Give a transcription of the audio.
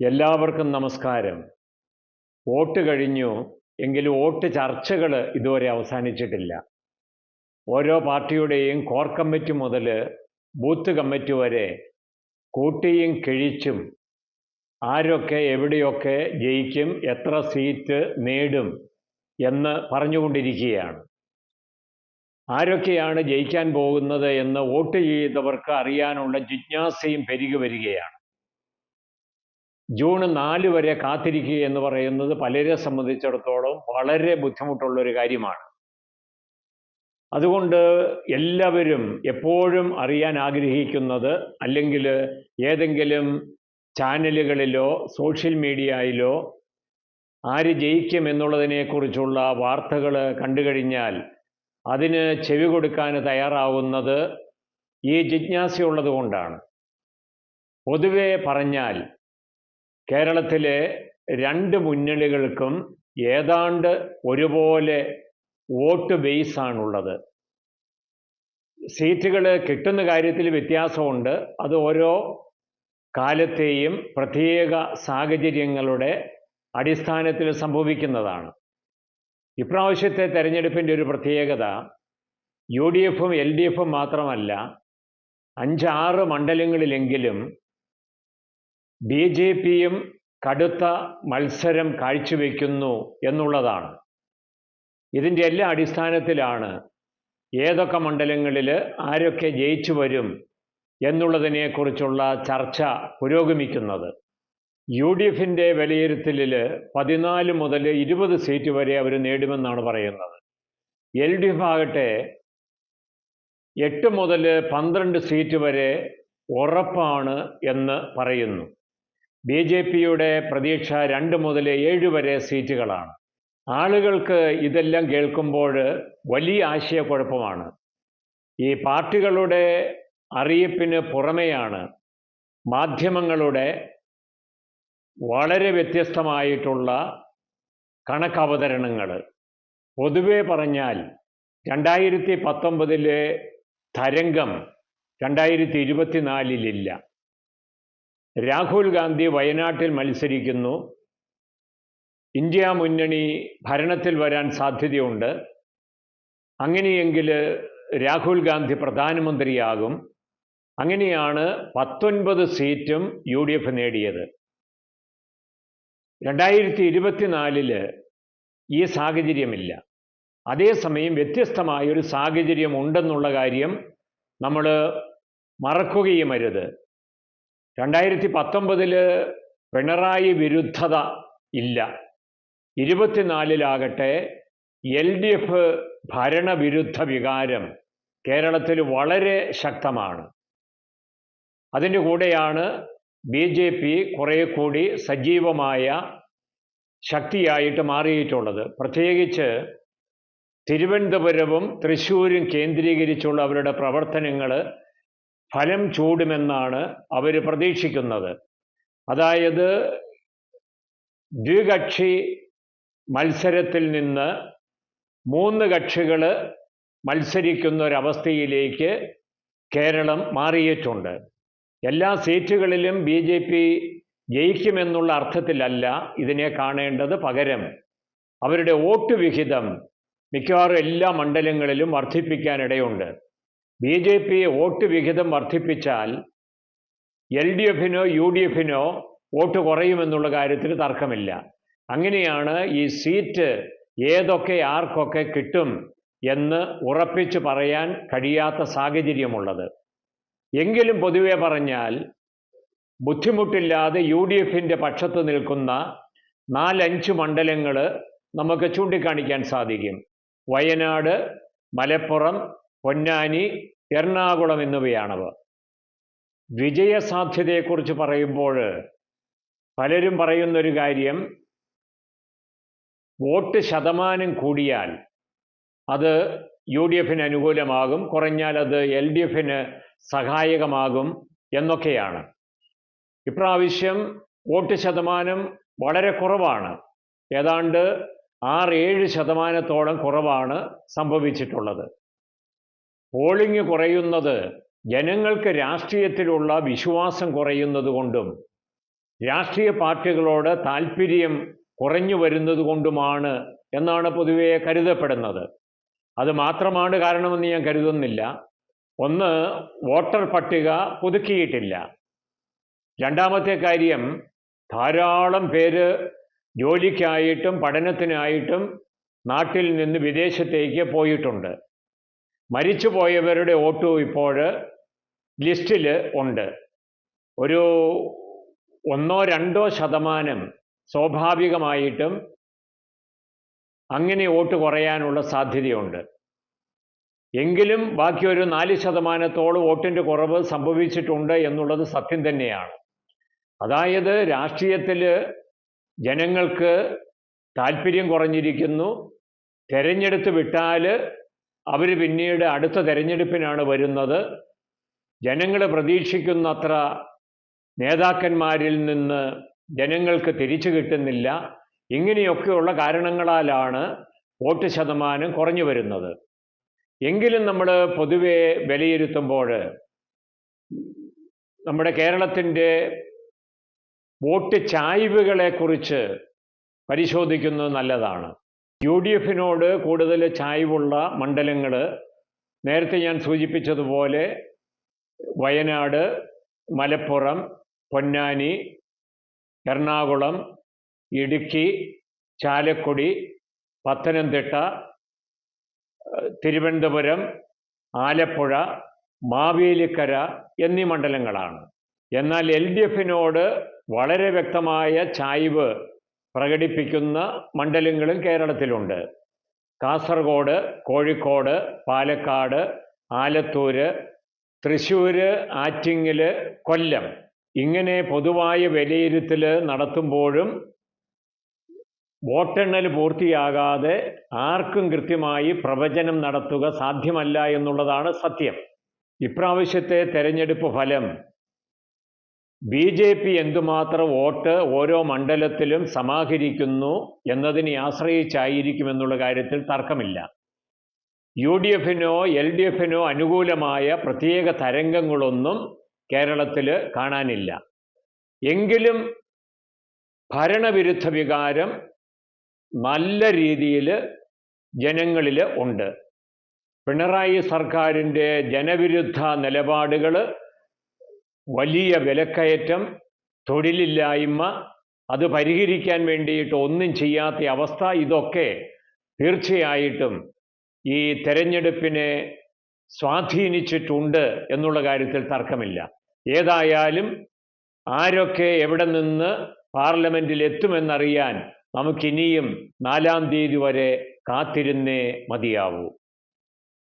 എല്ലാവർക്കും നമസ്കാരം. വോട്ട് കഴിഞ്ഞു. എങ്കിലും വോട്ട് ചർച്ചകൾ ഇതുവരെ അവസാനിച്ചിട്ടില്ല. ഓരോ പാർട്ടിയുടെയും കോർ കമ്മിറ്റി മുതൽ ബൂത്ത് കമ്മിറ്റി വരെ കൂട്ടിയും കിഴിച്ചും ആരൊക്കെ എവിടെയൊക്കെ ജയിക്കും എത്ര സീറ്റ് നേടും എന്ന് പറഞ്ഞുകൊണ്ടിരിക്കുകയാണ്. ആരൊക്കെയാണ് ജയിക്കാൻ പോകുന്നത് എന്ന് വോട്ട് ചെയ്തവർക്ക് അറിയാനുള്ള ജിജ്ഞാസയും പെരുകി വരികയാണ്. ജൂൺ നാല് വരെ കാത്തിരിക്കുക എന്ന് പറയുന്നത് പലരെ സംബന്ധിച്ചിടത്തോളം വളരെ ബുദ്ധിമുട്ടുള്ള ഒരു കാര്യമാണ്. അതുകൊണ്ട് എല്ലാവരും എപ്പോഴും അറിയാൻ ആഗ്രഹിക്കുന്നത് അല്ലെങ്കിൽ ഏതെങ്കിലും ചാനലുകളിലോ സോഷ്യൽ മീഡിയയിലോ ആര് ജയിക്കും എന്നുള്ളതിനെക്കുറിച്ചുള്ള വാർത്തകൾ കണ്ടുകഴിഞ്ഞാൽ അതിന് ചെവി കൊടുക്കാൻ തയ്യാറാവുന്നത് ഈ ജിജ്ഞാസയുള്ളത് കൊണ്ടാണ്. പൊതുവെ പറഞ്ഞാൽ കേരളത്തിലെ രണ്ട് മുന്നണികൾക്കും ഏതാണ്ട് ഒരുപോലെ വോട്ട് ബേസ് ബേസാണുള്ളത്. സീറ്റുകൾ കിട്ടുന്ന കാര്യത്തിൽ വ്യത്യാസമുണ്ട്. അത് ഓരോ കാലത്തെയും പ്രത്യേക സാഹചര്യങ്ങളുടെ അടിസ്ഥാനത്തിൽ സംഭവിക്കുന്നതാണ്. ഇപ്രാവശ്യത്തെ തെരഞ്ഞെടുപ്പിന്റെ ഒരു പ്രത്യേകത യു ഡി എഫും എൽ ഡി എഫും മാത്രമല്ല അഞ്ചാറ് മണ്ഡലങ്ങളിലെങ്കിലും ബി ജെ പിയും കടുത്ത മത്സരം കാഴ്ചവെക്കുന്നു എന്നുള്ളതാണ്. ഇതിന്റെ എല്ലാ അടിസ്ഥാനത്തിലാണ് ഏതൊക്കെ മണ്ഡലങ്ങളിൽ ആരൊക്കെ ജയിച്ചു വരും എന്നുള്ളതിനെക്കുറിച്ചുള്ള ചർച്ച പുരോഗമിക്കുന്നത്. യു ഡി എഫിന്റെ വിലയിരുത്തലിൽ പതിനാല് മുതൽ ഇരുപത് സീറ്റ് വരെ അവർ നേടുമെന്നാണ് പറയുന്നത്. എൽ ഡി എഫ് ആകട്ടെ എട്ട് മുതൽ പന്ത്രണ്ട് സീറ്റ് വരെ ഉറപ്പാണ് എന്ന് പറയുന്നു. ബി ജെ പിയുടെ പ്രതീക്ഷ രണ്ട് മുതൽ ഏഴ് വരെ സീറ്റുകളാണ്. ആളുകൾക്ക് ഇതെല്ലാം കേൾക്കുമ്പോൾ വലിയ ആശയക്കുഴപ്പമാണ്. ഈ പാർട്ടികളുടെ അറിയിപ്പിന് പുറമെയാണ് മാധ്യമങ്ങളുടെ വളരെ വ്യത്യസ്തമായിട്ടുള്ള കണക്കവതരണങ്ങൾ. പൊതുവെ പറഞ്ഞാൽ രണ്ടായിരത്തി പത്തൊമ്പതിലെ തരംഗം രണ്ടായിരത്തി ഇരുപത്തിനാലിലില്ല രാഹുൽ ഗാന്ധി വയനാട്ടിൽ മത്സരിക്കുന്നു. ഇന്ത്യ മുന്നണി ഭരണത്തിൽ വരാൻ സാധ്യതയുണ്ട്. അങ്ങനെയെങ്കിൽ രാഹുൽ ഗാന്ധി പ്രധാനമന്ത്രിയാകും. അങ്ങനെയാണ് പത്തൊൻപത് സീറ്റും യു ഡി എഫ് നേടിയത്. രണ്ടായിരത്തി ഇരുപത്തിനാലിൽ ഈ സാഹചര്യമില്ല. അതേസമയം വ്യത്യസ്തമായൊരു സാഹചര്യം ഉണ്ടെന്നുള്ള കാര്യം നമ്മൾ മറക്കുകയും അരുത്. രണ്ടായിരത്തി പത്തൊമ്പതിൽ പിണറായി വിരുദ്ധത ഇല്ല. ഇരുപത്തിനാലിലാകട്ടെ എൽ ഡി എഫ് ഭരണവിരുദ്ധ വികാരം കേരളത്തിൽ വളരെ ശക്തമാണ്. അതിന്റെ കൂടെയാണ് ബി ജെ പി കുറേ കൂടി സജീവമായ ശക്തിയായിട്ട് മാറിയിട്ടുള്ളത്. പ്രത്യേകിച്ച് തിരുവനന്തപുരവും തൃശ്ശൂരും കേന്ദ്രീകരിച്ചുള്ള അവരുടെ പ്രവർത്തനങ്ങൾ ഫലം ചൂടുമെന്നാണ് അവർ പ്രതീക്ഷിക്കുന്നത്. അതായത് ദ്വികക്ഷി മത്സരത്തിൽ നിന്ന് മൂന്ന് കക്ഷികൾ മത്സരിക്കുന്ന ഒരവസ്ഥയിലേക്ക് കേരളം മാറിയിട്ടുണ്ട്. എല്ലാ സീറ്റുകളിലും ബി ജെ പി ജയിക്കുമെന്നുള്ള അർത്ഥത്തിലല്ല ഇതിനെ കാണേണ്ടത് പകരം. അവരുടെ വോട്ട് വിഹിതം മിക്കവാറും എല്ലാ മണ്ഡലങ്ങളിലും വർദ്ധിപ്പിക്കാനിടയുണ്ട്. ബി ജെ പി വോട്ട് വിഹിതം വർദ്ധിപ്പിച്ചാൽ എൽ ഡി എഫിനോ യു ഡി എഫിനോ വോട്ട് കുറയുമെന്നുള്ള കാര്യത്തിൽ തർക്കമില്ല. അങ്ങനെയാണ് ഈ സീറ്റ് ഏതൊക്കെ ആർക്കൊക്കെ കിട്ടും എന്ന് ഉറപ്പിച്ച് പറയാൻ കഴിയാത്ത സാഹചര്യമുള്ളത്. എങ്കിലും പൊതുവെ പറഞ്ഞാൽ ബുദ്ധിമുട്ടില്ലാതെ യു ഡി എഫിന്റെ പക്ഷത്ത് നിൽക്കുന്ന നാലഞ്ച് മണ്ഡലങ്ങൾ നമുക്ക് ചൂണ്ടിക്കാണിക്കാൻ സാധിക്കും. വയനാട് മലപ്പുറം പൊന്നാനി എറണാകുളം എന്നിവയാണവ. വിജയസാധ്യതയെക്കുറിച്ച് പറയുമ്പോൾ പലരും പറയുന്നൊരു കാര്യം വോട്ട് ശതമാനം കൂടിയാൽ അത് യു ഡി എഫിന് അനുകൂലമാകും കുറഞ്ഞാൽ അത് എൽ ഡി എഫിന് സഹായകമാകും എന്നൊക്കെയാണ്. ഇപ്രാവശ്യം വോട്ട് ശതമാനം വളരെ കുറവാണ്. ഏതാണ്ട് ആറ് ഏഴ് ശതമാനത്തോളം കുറവാണ് സംഭവിച്ചിട്ടുള്ളത്. പോളിംഗ് കുറയുന്നത് ജനങ്ങൾക്ക് രാഷ്ട്രീയത്തിലുള്ള വിശ്വാസം കുറയുന്നത് കൊണ്ടും രാഷ്ട്രീയ പാർട്ടികളോട് താല്പര്യം കുറഞ്ഞു വരുന്നത് കൊണ്ടുമാണ് എന്നാണ് പൊതുവെ കരുതപ്പെടുന്നത്. അത് മാത്രമാണ് കാരണമെന്ന് ഞാൻ കരുതുന്നില്ല. ഒന്ന് വോട്ടർ പട്ടിക പുതുക്കിയിട്ടില്ല. രണ്ടാമത്തെ കാര്യം ധാരാളം പേര് ജോലിക്കായിട്ടും പഠനത്തിനായിട്ടും നാട്ടിൽ നിന്ന് വിദേശത്തേക്ക് പോയിട്ടുണ്ട്. മരിച്ചു പോയവരുടെ വോട്ടും ഇപ്പോൾ ലിസ്റ്റിൽ ഉണ്ട്. ഒരു ഒന്നോ രണ്ടോ ശതമാനം സ്വാഭാവികമായിട്ടും അങ്ങനെ വോട്ട് കുറയാനുള്ള സാധ്യതയുണ്ട്. എങ്കിലും ബാക്കി ഒരു നാല് ശതമാനത്തോളം വോട്ടിന്റെ കുറവ് സംഭവിച്ചിട്ടുണ്ട് എന്നുള്ളത് സത്യം തന്നെയാണ്. അതായത് രാഷ്ട്രീയത്തിൽ ജനങ്ങൾക്ക് താല്പര്യം കുറഞ്ഞിരിക്കുന്നു. തെരഞ്ഞെടുത്ത് വിട്ടാൽ അവർ പിന്നീട് അടുത്ത തെരഞ്ഞെടുപ്പിനാണ് വരുന്നത്. ജനങ്ങൾ പ്രതീക്ഷിക്കുന്നത്ര നേതാക്കന്മാരിൽ നിന്ന് ജനങ്ങൾക്ക് തിരിച്ചു കിട്ടുന്നില്ല. ഇങ്ങനെയൊക്കെയുള്ള കാരണങ്ങളാലാണ് വോട്ട് ശതമാനം കുറഞ്ഞു വരുന്നത്. എങ്കിലും നമ്മൾ പൊതുവെ വിലയിരുത്തുമ്പോൾ നമ്മുടെ കേരളത്തിന്റെ വോട്ട് ചായ്വുകളെക്കുറിച്ച് പരിശോധിക്കുന്നത് നല്ലതാണ്. യു ഡി എഫിനോട് കൂടുതൽ ചായ്വുള്ള മണ്ഡലങ്ങൾ നേരത്തെ ഞാൻ സൂചിപ്പിച്ചതുപോലെ വയനാട് മലപ്പുറം പൊന്നാനി എറണാകുളം ഇടുക്കി ചാലക്കുടി പത്തനംതിട്ട തിരുവനന്തപുരം ആലപ്പുഴ മാവേലിക്കര എന്നീ മണ്ഡലങ്ങളാണ്. എന്നാൽ എൽ ഡി എഫിനോട് വളരെ വ്യക്തമായ ചായ്വ് പ്രകടിപ്പിക്കുന്ന മണ്ഡലങ്ങളും കേരളത്തിലുണ്ട്. കാസർഗോഡ് കോഴിക്കോട് പാലക്കാട് ആലത്തൂര് തൃശ്ശൂർ ആറ്റിങ്ങൽ കൊല്ലം. ഇങ്ങനെ പൊതുവായ വിലയിരുത്തൽ നടത്തുമ്പോഴും വോട്ടെണ്ണൽ പൂർത്തിയാകാതെ ആർക്കും കൃത്യമായി പ്രവചനം നടത്തുക സാധ്യമല്ല എന്നുള്ളതാണ് സത്യം. ഇപ്രാവശ്യത്തെ തെരഞ്ഞെടുപ്പ് ഫലം ബി ജെ പി എന്തുമാത്രം വോട്ട് ഓരോ മണ്ഡലത്തിലും സമാഹരിക്കുന്നു എന്നതിനെ ആശ്രയിച്ചായിരിക്കുമെന്നുള്ള കാര്യത്തിൽ തർക്കമില്ല. യു ഡി എഫിനോ എൽ ഡി എഫിനോ അനുകൂലമായ പ്രത്യേക തരംഗങ്ങളൊന്നും കേരളത്തിൽ കാണാനില്ല. എങ്കിലും ഭരണവിരുദ്ധ വികാരം നല്ല രീതിയിൽ ജനങ്ങളിൽ ഉണ്ട്. പിണറായി സർക്കാരിന്റെ ജനവിരുദ്ധ നിലപാടുകൾ വലിയ വിലക്കയറ്റം തൊഴിലില്ലായ്മ അത് പരിഹരിക്കാൻ വേണ്ടിയിട്ട് ഒന്നും ചെയ്യാത്ത അവസ്ഥ ഇതൊക്കെ തീർച്ചയായിട്ടും ഈ തെരഞ്ഞെടുപ്പിനെ സ്വാധീനിച്ചിട്ടുണ്ട് എന്നുള്ള കാര്യത്തിൽ തർക്കമില്ല. ഏതായാലും ആരൊക്കെ എവിടെ നിന്ന് പാർലമെന്റിൽ എത്തുമെന്നറിയാൻ നമുക്കിനിയും നാലാം തീയതി വരെ കാത്തിരുന്നേ മതിയാവൂ.